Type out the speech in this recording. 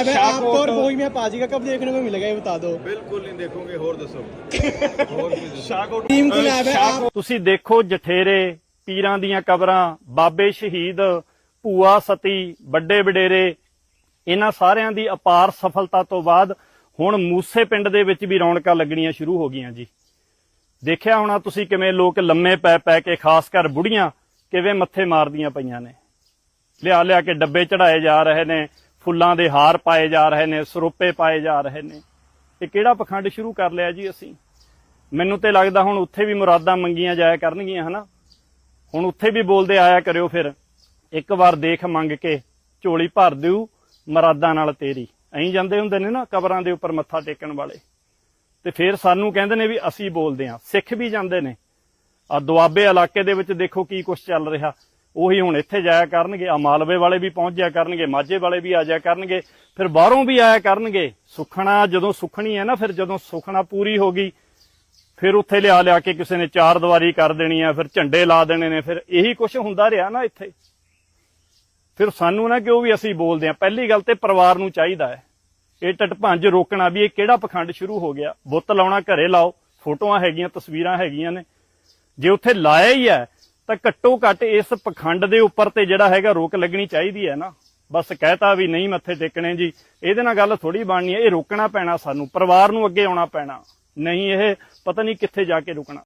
Live है आपको और वही में पाजी का कब देखने को मिलेगा ये बता दो ਬਿਲਕੁਲ ਨਹੀਂ ਦੇਖੋਗੇ ਹੋਰ ਦੱਸੋ ਹੋਰ ਸ਼ਾਕਆਊਟ टीम को लाइव है आप ਤੁਸੀਂ ਦੇਖੋ ਜਠੇਰੇ ਪੀਰਾਂ ਦੀਆਂ ਕਬਰਾਂ ਬਾਬੇ ਸ਼ਹੀਦ ਭੂਆ ਸਤੀ ਵੱਡੇ ਵਡੇਰੇ ਇਹਨਾਂ ਸਾਰਿਆਂ ਦੀ ਅਪਾਰ ਸਫਲਤਾ ਤੋਂ ਬਾਅਦ ਹੁਣ ਮੂਸੇ ਪਿੰਡ ਦੇ ਵਿੱਚ ਵੀ ਰੌਣਕਾਂ ਲੱਗਣੀਆਂ ਸ਼ੁਰੂ ਹੋ ਗਈਆਂ ਜੀ ਦੇਖਿਆ ਹੋਣਾ ਤੁਸੀਂ ਕਿਵੇਂ ਲੋਕ ਲੰਮੇ ਪੈ ਪੈ ਕੇ ਖਾਸ ਕਰ ਬੁੜੀਆਂ ਕਿਵੇਂ ਮੱਥੇ ਮਾਰਦੀਆਂ ਪਈਆਂ ਨੇ ਲਿਆ ਲਿਆ ਕੇ ਡੱਬੇ ਚੜਾਏ ਜਾ ਰਹੇ ਨੇ ਫੁੱਲਾਂ ਦੇ ਹਾਰ ਪਾਏ ਜਾ ਰਹੇ ਨੇ, ਸਰੋਪੇ ਪਾਏ ਜਾ ਰਹੇ ਨੇ। ਇਹ ਕਿਹੜਾ ਪਖੰਡ ਸ਼ੁਰੂ ਕਰ ਲਿਆ ਜੀ ਅਸੀਂ? ਮੈਨੂੰ ਤੇ ਲੱਗਦਾ ਹੁਣ ਉੱਥੇ ਵੀ ਮੁਰਾਦਾਂ ਮੰਗੀਆਂ ਜਾਇਆ ਕਰਨਗੀਆਂ, ਹਨਾ? ਹੁਣ ਉੱਥੇ ਵੀ ਬੋਲਦੇ ਆਇਆ ਕਰਿਓ ਫਿਰ। ਇੱਕ ਵਾਰ ਦੇਖ ਮੰਗ ਕੇ ਝੋਲੀ ਭਰ ਦਿਓ ਮੁਰਾਦਾਂ ਨਾਲ ਤੇਰੀ। ਐਂ ਜਾਂਦੇ ਹੁੰਦੇ ਨੇ ਨਾ ਕਬਰਾਂ ਦੇ ਉੱਪਰ ਮੱਥਾ ਟੇਕਣ ਵਾਲੇ। ਤੇ ਫਿਰ ਸਾਨੂੰ ਕਹਿੰਦੇ ਨੇ ਵੀ ਅਸੀਂ ਬੋਲਦੇ ਹਾਂ ਸਿੱਖ ਵੀ ਜਾਂਦੇ ਨੇ। ਆ ਦੁਆਬੇ ਇਲਾਕੇ ਦੇ ਵਿੱਚ ਦੇਖੋ ਕੀ ਕੁਝ ਚੱਲ ਰਿਹਾ। ਉਹੀ ਹੁਣ ਇੱਥੇ ਜਾਇਆ ਕਰਨਗੇ ਆ ਮਾਲਵੇ ਵਾਲੇ ਵੀ ਪਹੁੰਚ ਜਾਇਆ ਕਰਨਗੇ, ਮਾਝੇ ਵਾਲੇ ਵੀ ਆ ਜਾਇਆ ਕਰਨਗੇ, ਫਿਰ ਬਾਹਰੋਂ ਵੀ ਆਇਆ ਕਰਨਗੇ। ਸੁਖਣਾ ਜਦੋਂ ਸੁਖਣੀ ਹੈ ਨਾ, ਫਿਰ ਜਦੋਂ ਸੁਖਣਾ ਪੂਰੀ ਹੋ ਗਈ, ਫਿਰ ਉੱਥੇ ਲਿਆ ਲਿਆ ਕੇ ਕਿਸੇ ਨੇ ਚਾਰ ਦੀਵਾਰੀ ਕਰ ਦੇਣੀ ਆ, ਫਿਰ ਝੰਡੇ ਲਾ ਦੇਣੇ ਨੇ, ਫਿਰ ਇਹੀ ਕੁਝ ਹੁੰਦਾ ਰਿਹਾ ਨਾ ਇੱਥੇ। ਫਿਰ ਸਾਨੂੰ ਨਾ ਕਿ ਉਹ ਵੀ ਅਸੀਂ ਬੋਲਦੇ ਆ ਪਹਿਲੀ ਗੱਲ ਤੇ ਪਰਿਵਾਰ ਨੂੰ ਚਾਹੀਦਾ ਹੈ। ਇਹ ਟਟਭੰਜ ਰੋਕਣਾ ਵੀ ਇਹ ਕਿਹੜਾ ਪਖੰਡ ਸ਼ੁਰੂ ਹੋ ਗਿਆ? ਬੁੱਤ ਲਾਉਣਾ ਘਰੇ ਲਾਓ, ਫੋਟੋਆਂ ਹੈਗੀਆਂ, ਤਸਵੀਰਾਂ ਹੈਗੀਆਂ ਨੇ। ਜੇ ਉੱਥੇ ਲਾਇਆ ਹੀ ਹੈ ਤਾਂ ਘੱਟੋ ਘੱਟ ਇਸ ਪਖੰਡ ਦੇ ਉੱਪਰ ਤੇ ਜਿਹੜਾ ਹੈਗਾ ਰੋਕ ਲੱਗਣੀ ਚਾਹੀਦੀ ਹੈ ਨਾ। ਬਸ ਕਹਿਤਾ ਵੀ ਨਹੀਂ ਮੱਥੇ ਟੇਕਣੇ ਜੀ। ਇਹਦੇ ਨਾਲ ਗੱਲ ਥੋੜੀ ਬਣਨੀ ਹੈ। ਇਹ ਰੋਕਣਾ ਪੈਣਾ ਸਾਨੂੰ, ਪਰਿਵਾਰ ਨੂੰ ਅੱਗੇ ਆਉਣਾ ਪੈਣਾ। ਨਹੀਂ, ਇਹ ਪਤਾ ਨਹੀਂ ਕਿੱਥੇ ਜਾ ਕੇ ਰੁਕਣਾ।